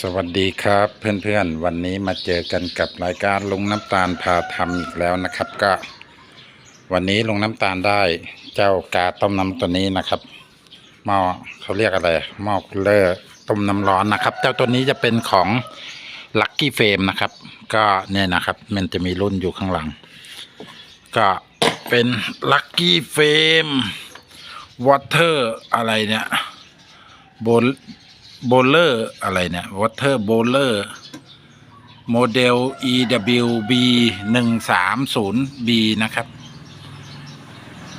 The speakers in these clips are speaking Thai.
สวัสดีครับเพื่อนๆ วันนี้มาเจอกันกับรายการลุงน้ำตาลพาทำอีกแล้วนะครับก็ วันนี้ลุงน้ำตาลได้เจ้ากาต้มน้ำตัวนี้นะครับหม้อเขาเรียกอะไรหม้อคูลเลอร์ต้มน้ำร้อนนะครับ เจ้าตัวนี้จะเป็นของลัคกี้เฟมนะครับ ก็เนี่ยนะครับ มันจะมีรุ่นอยู่ข้างหลัง ก็เป็นลัคกี้เฟมวอเตอร์อะไรเนี่ยบล โบลเลอร์อะไรเนี่ยวอเตอร์โบลเลอร์โมเดล EWB หนึ่งสามศูนย์ B นะครับ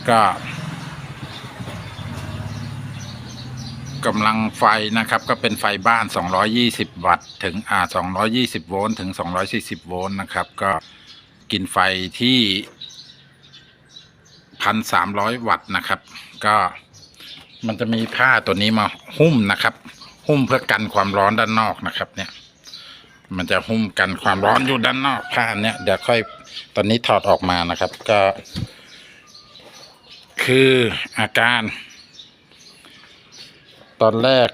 ก็ กำลังไฟนะครับ ก็เป็นไฟบ้าน 220 วัตต์ถึงอ่า220 โวลต์ถึง 240 โวลต์นะครับ ก็กินไฟที่ 1,300 วัตต์นะครับ ก็มันจะมีผ้าตัวนี้มาหุ้มนะครับ หุ้มเพื่อกันความร้อนด้านนอกนะครับ เนี่ย มันจะหุ้มกันความร้อนอยู่ด้านนอกผ้าเนี่ยเดี๋ยวค่อยตอนนี้ถอดออกมานะครับ ก็ คืออาการ ตอนแรก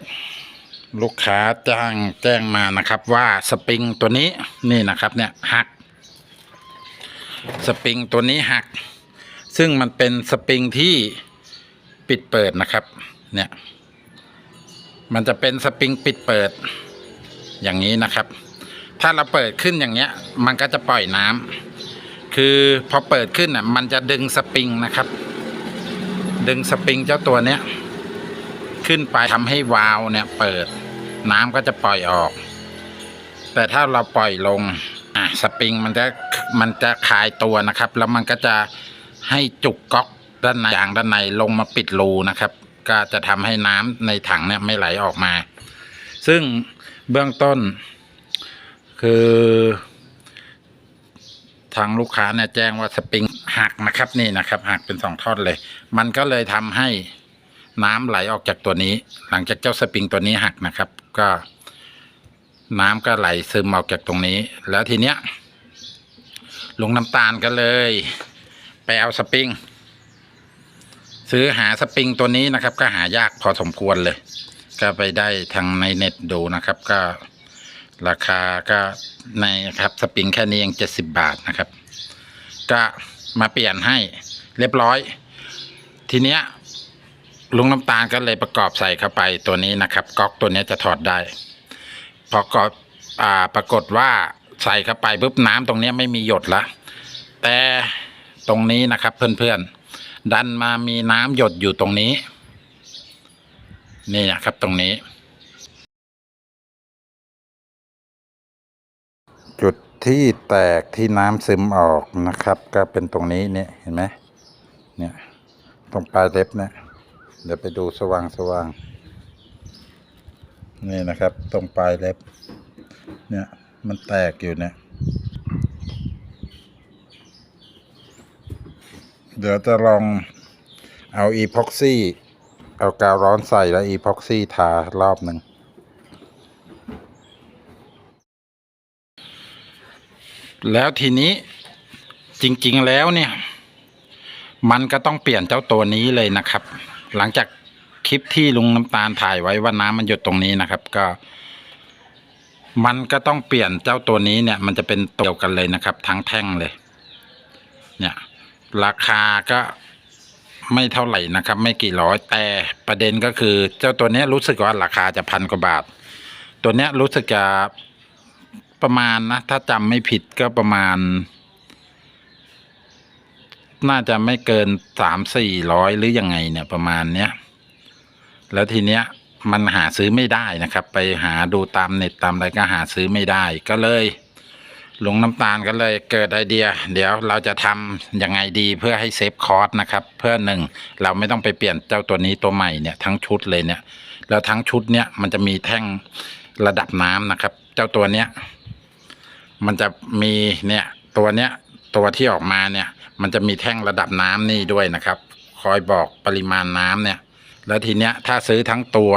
ลูกค้าจ้างแจ้งมานะครับ ว่าสปริงตัวนี้นี่นะครับ เนี่ยหัก สปริงตัวนี้หัก ซึ่งมันเป็นสปริงที่ปิดเปิดนะครับ เนี่ย มันจะเป็นสปริงปิดเปิดอย่างนี้นะครับ ถ้าเราเปิดขึ้นอย่างเงี้ย มันก็จะปล่อยน้ำคือพอเปิดขึ้นอะ มันจะดึงสปริงนะครับ ดึงสปริงเจ้าตัวเนี้ยขึ้นไปทำให้วาล์วเนี่ย เปิด น้ำก็จะปล่อยออก แต่ถ้าเราปล่อยลงอะสปริงมันจะมันจะคลายตัวนะครับ แล้วมันก็จะให้จุกก๊อกด้านในยางด้านในลงมาปิดรูนะครับ ก็จะทำให้น้ำในถังเนี่ยไม่ไหลออกมา ซึ่งเบื้องต้น คือทางลูกค้าเนี่ยแจ้งว่าสปริงหักนะครับนี่นะครับหักเป็นสองท่อนเลย มันก็เลยทำให้น้ำไหลออกจากตัวนี้ หลังจากเจ้าสปริงตัวนี้หักนะครับ ก็น้ำก็ไหลซึมออกจากตรงนี้ แล้วทีเนี้ยลุงน้ำตาลก็เลย ไปเอาสปริง ซื้อหาสปริงตัวนี้นะครับ ก็หายากพอสมควรเลย ก็ไปได้ทางในเน็ตดูนะครับ ก็ราคาก็ในครับสปริงแค่นี้ยังเจ็ดสิบบาทนะครับ ก็มาเปลี่ยนให้เรียบร้อย ทีเนี้ยลุงน้ำตาลก็เลยประกอบใส่เข้าไปตัวนี้นะครับก๊อกตัวนี้จะถอดได้ พอกอบอ่าปรากฏว่าใส่เข้าไปปุ๊บน้ำตรงนี้ไม่มีหยดละแต่ตรงนี้นะครับเพื่อนๆ ดันมามีน้ำหยดอยู่ตรงนี้ นี่นะครับตรงนี้ จุดที่แตกที่น้ำซึมออกนะครับ ก็เป็นตรงนี้เนี่ยเห็นไหมเนี่ยตรงปลายเล็บเนี่ยเดี๋ยวไปดูสว่างสว่างนี่นะครับ ตรงปลายเล็บ เนี่ยมันแตกอยู่เนี่ย เดี๋ยวจะลองเอาอีพ็อกซี่ เอากาวร้อนใส่แล้วอีพ็อกซี่ทารอบหนึ่งแล้วทีนี้จริงๆแล้วเนี่ย มันก็ต้องเปลี่ยนเจ้าตัวนี้เลยนะครับ หลังจากคลิปที่ลุงน้ำตาลถ่ายไว้ว่าน้ำมันหยดตรงนี้นะครับ ก็ มันก็ต้องเปลี่ยนเจ้าตัวนี้เนี่ย มันจะเป็นตัวเดียวกันเลยนะครับ ทั้งแท่งเลย เนี่ย ราคาก็ไม่เท่าไหร่นะครับ ไม่กี่ร้อยแต่ประเด็นก็คือ เจ้าตัวนี้รู้สึกว่าราคาจะพันกว่าบาท ตัวนี้รู้สึกจะประมาณนะ ถ้าจำไม่ผิดก็ประมาณ น่าจะไม่เกินสามสี่ร้อยหรือยังไงเนี่ยประมาณเนี้ยแล้วทีเนี้ยมันหาซื้อไม่ได้นะครับ ไปหาดูตามเน็ตตามอะไรก็หาซื้อไม่ได้ก็เลย หลงน้ำตาลก็เลยเกิดไอเดีย เดี๋ยวเราจะทำยังไงดีเพื่อให้เซฟคอร์สนะครับ เพื่อหนึ่งเราไม่ต้องไปเปลี่ยนเจ้าตัวนี้ตัวใหม่เนี่ยทั้งชุดเลยเนี่ย แล้วทั้งชุดเนี่ยมันจะมีแท่งระดับน้ำนะครับ เจ้าตัวเนี้ยมันจะมีเนี่ยตัวเนี้ยตัวที่ออกมาเนี่ย มันจะมีแท่งระดับน้ำนี่ด้วยนะครับ คอยบอกปริมาณน้ำเนี่ย แล้วทีเนี้ยถ้าซื้อทั้งตัว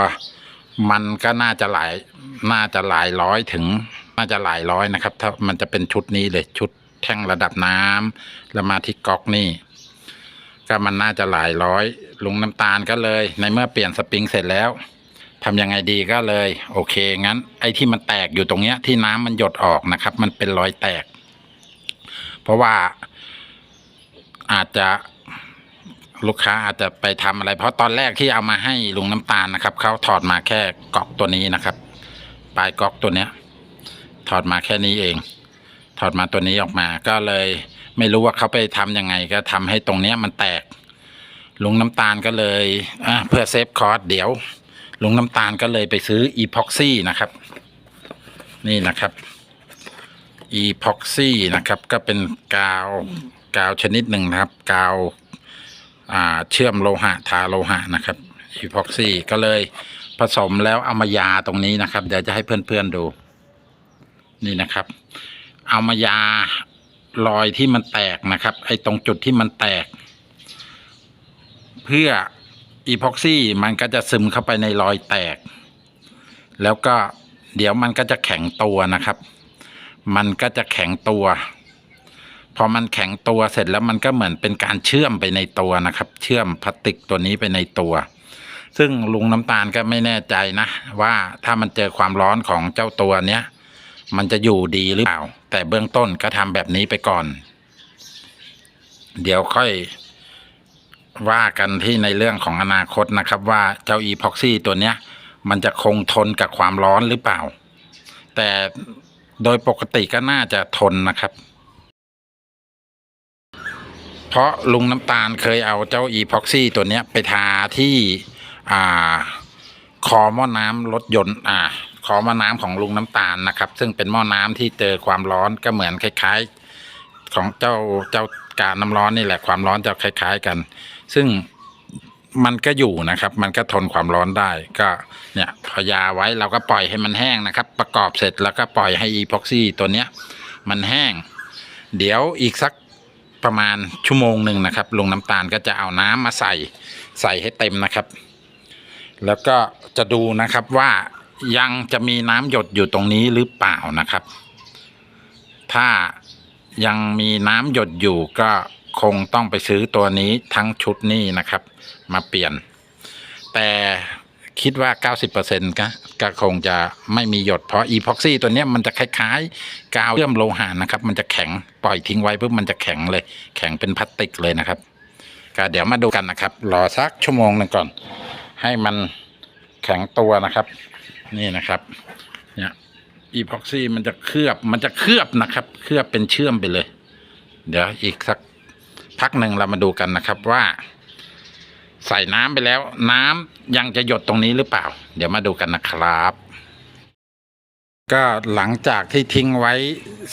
มันก็น่าจะหลายน่าจะหลายร้อยถึง น่าจะหลายร้อยนะครับ ถ้ามันจะเป็นชุดนี้เลยชุดแท่งระดับน้ำแล้วมาที่ก๊อกนี่ก็มันน่าจะหลายร้อย ลุงน้ำตาลก็เลย ในเมื่อเปลี่ยนสปริงเสร็จแล้วทำยังไงดีก็เลย โอเค งั้น ไอ้ที่มันแตกอยู่ตรงเนี้ย ที่น้ำมันหยดออกนะครับ มันเป็นรอยแตก เพราะว่าอาจจะลูกค้าอาจจะไปทำอะไร เพราะตอนแรกที่เอามาให้ลุงน้ำตาลนะครับเขาถอดมาแค่ก๊อกตัวนี้นะครับ ปลายก๊อกตัวเนี้ย ถอดมาแค่นี้เอง ถอดมาตัวนี้ออกมาก็เลยไม่รู้ว่าเขาไปทำยังไงก็ทำให้ตรงเนี้ยมันแตก ลุงน้ำตาลก็เลยอะเพื่อเซฟคอร์สเดี๋ยว ลุงน้ำตาลก็เลยไปซื้ออีพ็อกซี่นะครับ นี่นะครับอีพ็อกซี่นะครับ ก็เป็นกาวกาวชนิดหนึ่งนะครับ กาวาเชื่อมโลหะทาโลหะนะครับอีพ็อกซี่ก็เลยผสมแล้วเอามายาตรงนี้นะครับ เดี๋ยวจะให้เพื่อนๆดู นี่นะครับ เอามายารอยที่มันแตกนะครับ ไอ้ตรงจุดที่มันแตก เพื่ออีพ็อกซี่มันก็จะซึมเข้าไปในรอยแตก แล้วก็เดี๋ยวมันก็จะแข็งตัวนะครับ มันก็จะแข็งตัว พอมันแข็งตัวเสร็จแล้วมันก็เหมือนเป็นการเชื่อมไปในตัวนะครับ เชื่อมพลาสติกตัวนี้ไปในตัว ซึ่งลุงน้ำตาลก็ไม่แน่ใจนะ ว่าถ้ามันเจอความร้อนของเจ้าตัวเนี้ย มันจะอยู่ดีหรือเปล่า แต่เบื้องต้นก็ทำแบบนี้ไปก่อน เดี๋ยวค่อยว่ากันที่ในเรื่องของอนาคตนะครับ ว่าเจ้าอีพ็อกซี่ตัวเนี้ย มันจะคงทนกับความร้อนหรือเปล่า แต่โดยปกติก็น่าจะทนนะครับ เพราะลุงน้ำตาลเคยเอาเจ้าอีพ็อกซี่ตัวเนี้ยไปทาที่อ่า คอหม้อน้ำรถยนต์อ่าคอหม้อน้ำของลุงน้ำตาลนะครับ ซึ่งเป็นหม้อน้ำที่เจอความร้อนก็เหมือนคล้ายๆ ของเจ้าเจ้าการน้ำร้อนนี่แหละความร้อนจะคล้าย ๆกัน ซึ่งมันก็อยู่นะครับ มันก็ทนความร้อนได้ก็เนี่ยพยาไว้เราก็ปล่อยให้มันแห้งนะครับ ประกอบเสร็จแล้วก็ปล่อยให้อีพ็อกซี่ตัวเนี้ย มันแห้ง เดี๋ยวอีกสักประมาณชั่วโมงหนึ่งนะครับลุงน้ำตาลก็จะเอาน้ำมาใส่ใส่ให้เต็มนะครับ แล้วก็จะดูนะครับว่ายังจะมีน้ำหยดอยู่ตรงนี้หรือเปล่านะครับ ถ้ายังมีน้ำหยดอยู่ก็คงต้องไปซื้อตัวนี้ทั้งชุดนี้นะครับ มาเปลี่ยน แต่คิดว่า 90%ก็ก็คงจะไม่มีหยดเพราะอีพ็อกซี่ตัวนี้มันจะคล้ายๆ กาวเชื่อมโลหะนะครับ มันจะแข็งปล่อยทิ้งไว้ปุ๊บมันจะแข็งเลย แข็งเป็นพลาสติกเลยนะครับ ก็เดี๋ยวมาดูกันนะครับ รอสักชั่วโมงหนึ่งก่อน ให้มันแข็งตัวนะครับ นี่นะครับ เนี่ยอีพ็อกซี่มันจะเคลือบมันจะเคลือบนะครับ เคลือบเป็นเชื่อมไปเลย เดี๋ยวอีกสักพักหนึ่งเรามาดูกันนะครับว่า ใส่น้ำไปแล้ว น้ำยังจะหยดตรงนี้หรือเปล่า เดี๋ยวมาดูกันนะครับ ก็หลังจากที่ทิ้งไว้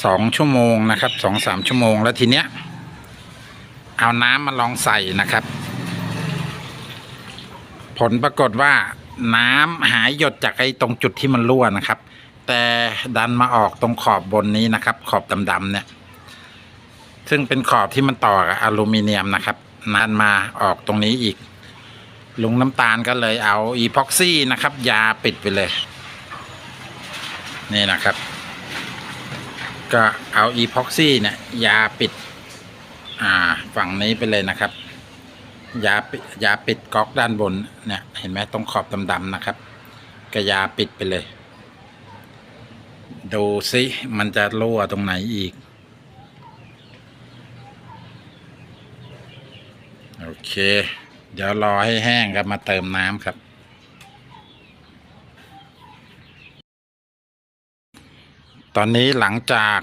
สองชั่วโมงนะครับสองสามชั่วโมงแล้วทีเนี้ย เอาน้ำมาลองใส่นะครับ ผลปรากฏว่าน้ำหายหยดจากไอ้ตรงจุดที่มันรั่วนะครับ แต่ดันมาออกตรงขอบบนนี้นะครับ ขอบดำๆเนี่ย ซึ่งเป็นขอบที่มันต่อกับอลูมิเนียมนะครับนานมาออกตรงนี้อีก ลุงน้ำตาลก็เลยเอาอีพ็อกซี่นะครับ ยาปิดไปเลย นี่นะครับ ก็เอาอีพ็อกซี่เนี่ยยาปิด อ่าฝั่งนี้ไปเลยนะครับ ยาปิยาปิดก๊อกด้านบนเนี่ยเห็นไหมตรงขอบดำๆนะครับก็ยาปิดไปเลย ดูซิมันจะรั่วตรงไหนอีก โอเค เดี๋ยวรอให้แห้งครับมาเติมน้ำครับ ตอนนี้หลังจาก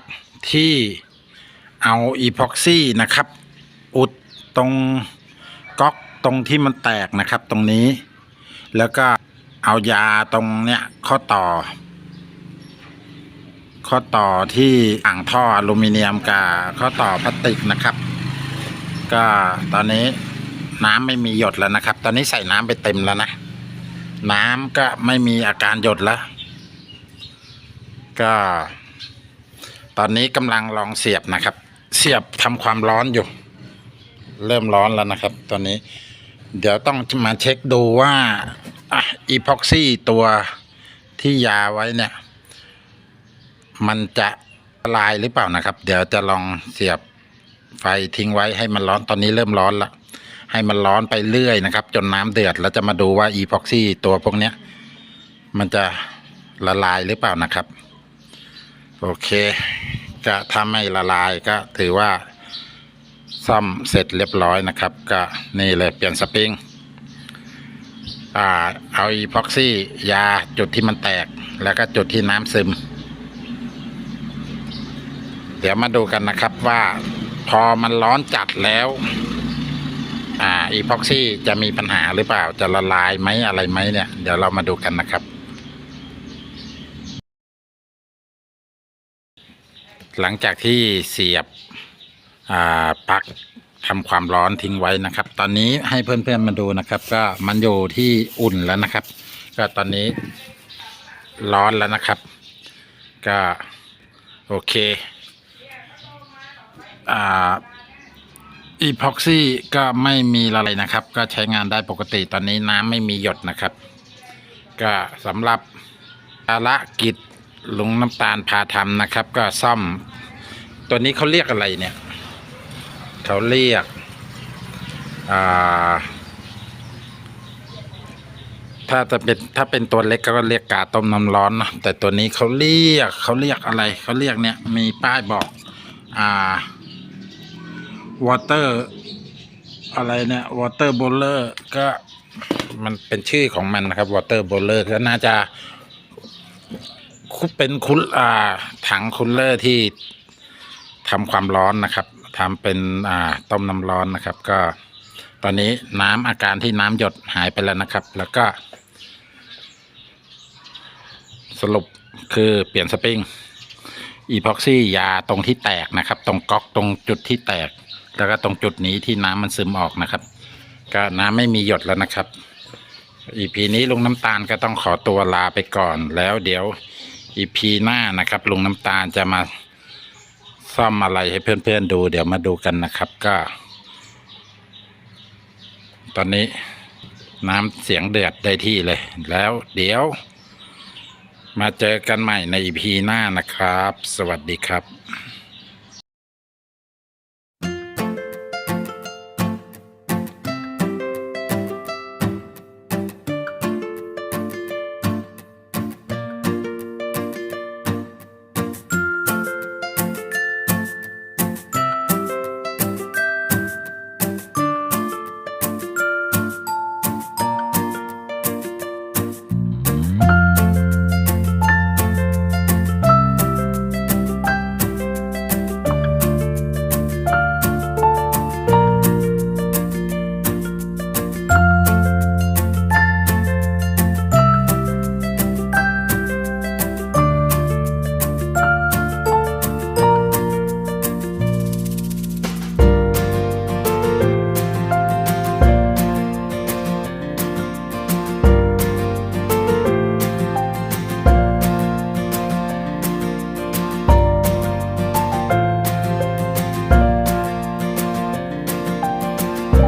ที่เอาอีพ็อกซี่นะครับ อุดตรง ตรงที่มันแตกนะครับตรงนี้ แล้วก็เอายาตรงเนี้ยข้อต่อ ข้อต่อที่อ่างท่ออลูมิเนียมกับข้อต่อพลาสติกนะครับ ก็ตอนนี้น้ำไม่มีหยดแล้วนะครับ ตอนนี้ใส่น้ำไปเต็มแล้วนะ น้ำก็ไม่มีอาการหยดแล้ว ก็ ตอนนี้กำลังลองเสียบนะครับ เสียบทำความร้อนอยู่ เริ่มร้อนแล้วนะครับ ตอนนี้ เดี๋ยวต้องมาเช็คดูว่าอีพ็อกซี่ตัวที่ยาไว้เนี่ย มันจะละลายหรือเปล่านะครับ เดี๋ยวจะลองเสียบไฟทิ้งไว้ให้มันร้อนตอนนี้เริ่มร้อนละให้มันร้อนไปเรื่อยนะครับ จนน้ำเดือดแล้วจะมาดูว่าอีพ็อกซี่ตัวพวกเนี้ย มันจะละลายหรือเปล่านะครับ โอเคก็ถ้าไม่ละลายก็ถือว่า ซ่อมเสร็จเรียบร้อยนะครับ ก็นี่เลยเปลี่ยนสปริงอ่าเอาอีพ็อกซี่ยาจุดที่มันแตก แล้วก็จุดที่น้ำซึม เดี๋ยวมาดูกันนะครับว่าพอมันร้อนจัดแล้วอ่าอีพ็อกซี่จะมีปัญหาหรือเปล่าจะละลายไหมอะไรไหมเนี่ย เดี๋ยวเรามาดูกันนะครับ หลังจากที่เสียบ ปลั๊กทำความร้อนทิ้งไว้นะครับ ตอนนี้ให้เพื่อนๆมาดูนะครับ ก็มันอยู่ที่อุ่นแล้วนะครับ ก็ตอนนี้ร้อนแล้วนะครับ ก็โอเคอ่าอีพ็อกซี่ก็ไม่มีอะไรนะครับ ก็ใช้งานได้ปกติตอนนี้น้ำไม่มีหยดนะครับ ก็สำหรับภารกิจลุงน้ำตาลพาทำนะครับ ก็ซ่อม ตัวนี้เขาเรียกอะไรเนี่ย เขาเรียกถ้าจะเป็นถ้าเป็นตัวเล็กก็เรียกกาต้มน้ำร้อนนะแต่ตัวนี้เขาเรียกเขาเรียกอะไรเขาเรียกเนี่ยมีป้ายบอกอ่า water อะไรเนี่ย water boiler ก็มันเป็นชื่อของมันนะครับ water boiler ก็น่าจะเป็นคุลอ่าถังคูลเลอร์ที่ทำความร้อนนะครับ ทำเป็นอ่าต้มน้ำร้อนนะครับ ก็ตอนนี้น้ำอาการที่น้ำหยดหายไปแล้วนะครับ แล้วก็ สรุปคือเปลี่ยนสปริงอีพ็อกซี่ยาตรงที่แตกนะครับ ตรงก๊อกตรงจุดที่แตก แล้วก็ตรงจุดนี้ที่น้ำมันซึมออกนะครับ ก็น้ำไม่มีหยดแล้วนะครับอีพีนี้ลุงน้ำตาลก็ต้องขอตัวลาไปก่อนแล้วเดี๋ยวอีพีหน้านะครับลุงน้ำตาลจะมา ซ่อมอะไรให้เพื่อนๆดู เดี๋ยวมาดูกันนะครับก็ ตอนนี้น้ำเสียงเดือดได้ที่เลย แล้วเดี๋ยว มาเจอกันใหม่ในอีพีหน้านะครับ สวัสดีครับ